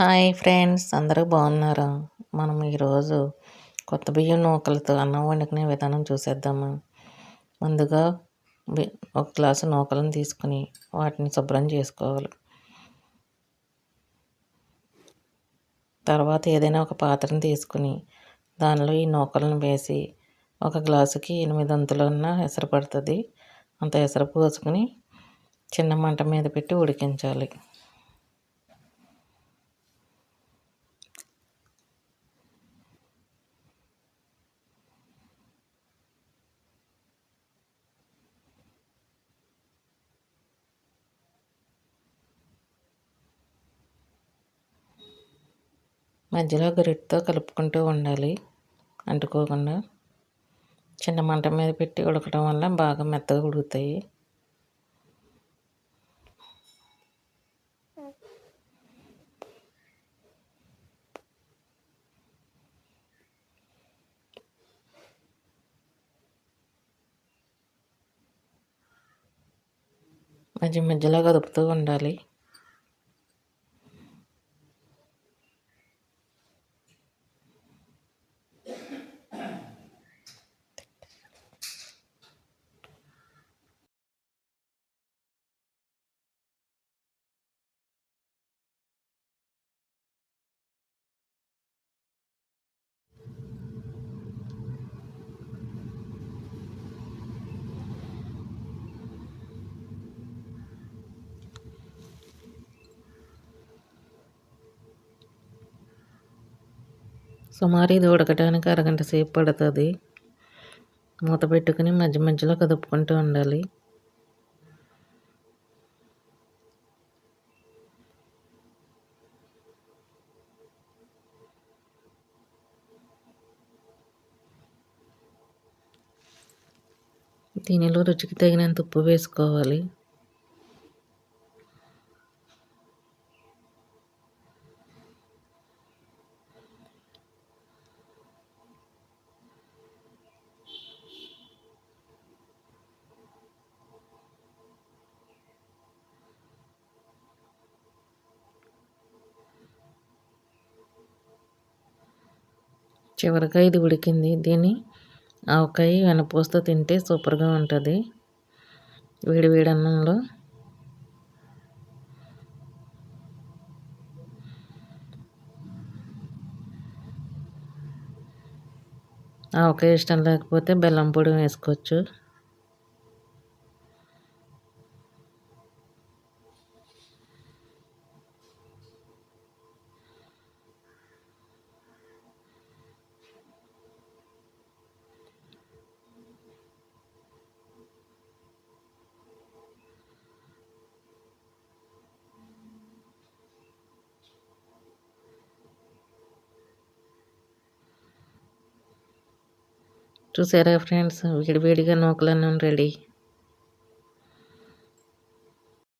Hi friends అందరూ బాగున్నారా? మనం ఈరోజు కొత్త బియ్యం నూకలతో అన్నం వండుకునే విధానం చూసేద్దాము? ముందుగా ఒక గ్లాసు నూకలను తీసుకుని వాటిని శుభ్రం చేసుకోవాలి. తర్వాత ఏదైనా ఒక పాత్రను తీసుకుని దానిలో ఈ నూకలను వేసి ఒక గ్లాసుకి ఎనిమిది అంతులున్న ఎసరు పడుతుంది. అంత ఎసరు పోసుకుని చిన్న మంట మీద పెట్టి ఉడికించాలి. మధ్యలో గరిటతో కలుపుకుంటూ ఉండాలి. అంటుకోకుండా చిన్న మంట మీద పెట్టి ఉడకడం వల్ల బాగా మెత్తగా ఉడుకుతాయి. మధ్య మధ్యలో కదుపుతూ ఉండాలి. సుమారు ఇది ఉడకటానికి అరగంట సేపు పడుతుంది. మూత పెట్టుకుని మధ్య మధ్యలో కదుపుకుంటూ ఉండాలి. దీనిలో రుచికి తగినంత ఉప్పు వేసుకోవాలి. చివరిగా ఇది ఉడికింది. దీన్ని ఆవకాయ వెనపూసతో తింటే సూపర్గా ఉంటుంది. వేడి వేడి అన్నంలో ఆవకాయ ఇష్టం లేకపోతే బెల్లం పొడి వేసుకోవచ్చు. చూసారా ఫ్రెండ్స్? వేడివేడిగా నూకలన్నం రెడీ